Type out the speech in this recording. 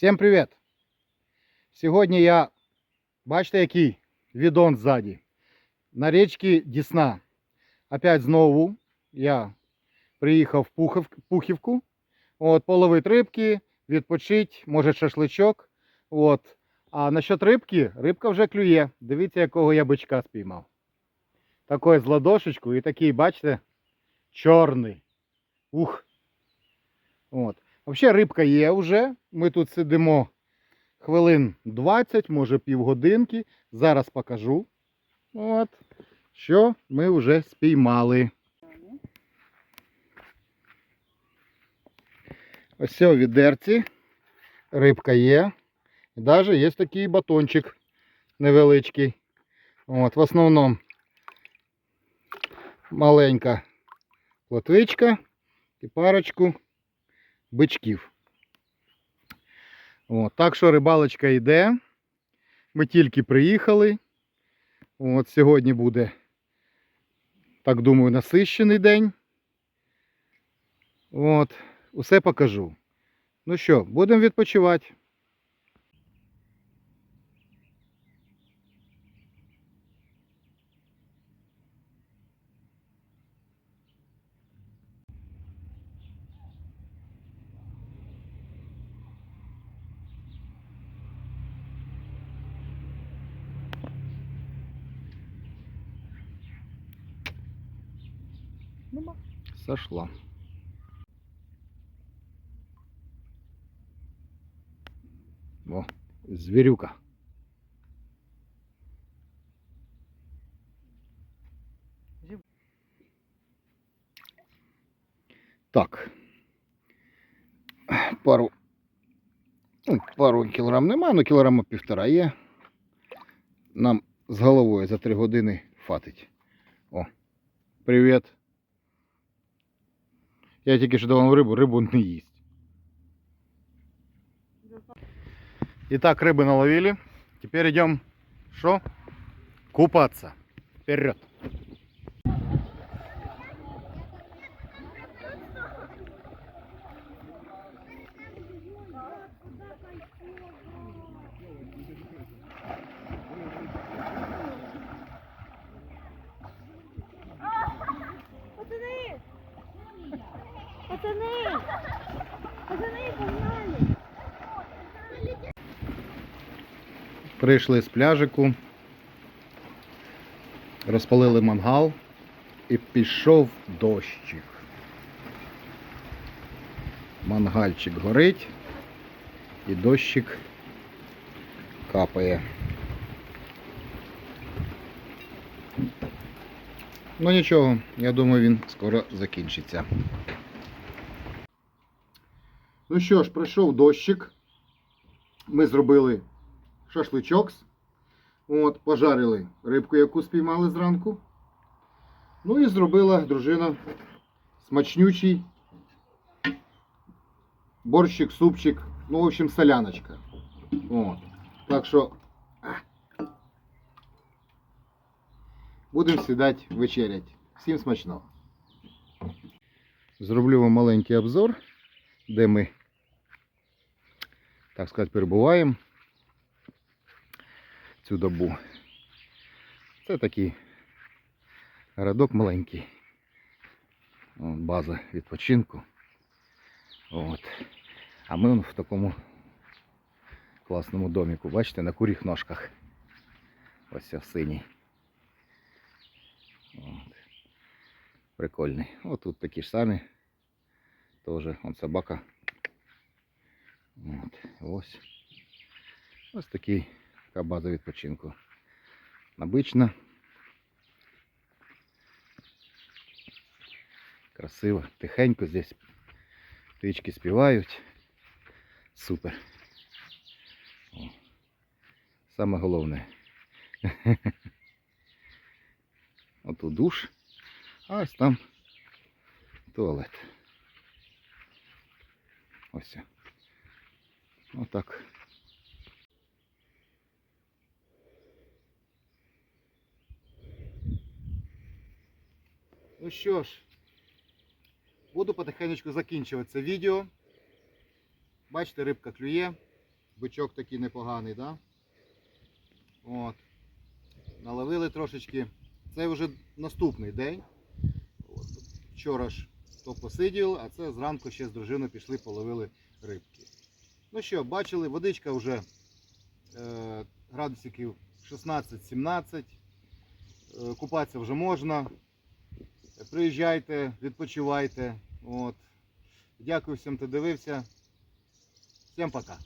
Всім привіт! Сьогодні я, бачите, який відон ззаді. На річці Дісна. Опять знову я приїхав в Пухівку. От, половить рибки, відпочить, може шашличок. От. А насчет рибки, рибка вже клює. Дивіться, якого я бичка спіймав. Такий з ладошечку і такий, бачите, чорний. Ух. От. Взагалі рибка є вже. Ми тут сидимо хвилин 20, може півгодинки. Зараз покажу. От. Що ми вже спіймали. Ось в відерці. Рибка є. І навіть є такий батончик невеличкий. От, в основному маленька плотвичка і парочку бичків. От, так що рибалочка йде. Ми тільки приїхали. От, сьогодні буде, так думаю, насищений день. От, усе покажу. Ну що, будемо відпочивати. Сошла. О, зверюка. Так. Пару. ну, Пару кілограм нема, але кілограма півтора є. Нам з головою за три години хватить. О, привіт. Я тільки що давав рибу, рибу не їсть. Итак, рыбы наловили. Теперь идем что? Купаться. Вперед. Прийшли з пляжику. Розпалили мангал і пішов дощик. Мангальчик горить і дощик капає. Ну нічого, я думаю, він скоро закінчиться. Ну що ж, пройшов дощик. Ми зробили шашличок. От, пожарили рибку, яку спіймали зранку. Ну і зробила дружина смачнючий борщик, супчик, ну, в общем, соляночка. От. Так що будемо сідати вечерять. Всім смачного. Зроблю вам маленький обзор, де ми, так сказати, перебуваємо цю добу. Це такий городок маленький. От, база відпочинку. От. А ми вон в такому класному доміку. Бачите, на куріх ножках. Ось в синій. От. Прикольний. От тут такі ж самі. Тоже он собака. От. Ось. Ось такий така база відпочинку. Обична. Красиво, тихенько здесь птички співають. Супер. О. Саме головне. Отут душ, а ось там туалет. Ось. Отак. Ну що ж, буду потихенечку закінчувати це відео. Бачите, рибка клює. бичок такий непоганий, да? От. Наловили трошечки. Це вже наступний день. От. Вчора ж то посиділи, а це зранку ще з дружиною пішли, половили рибки. Ну що, бачили, водичка вже е, градусиків 16-17. Е, купатися вже можна. Приїжджайте, відпочивайте. От. Дякую всім, хто дивився. Всім пока.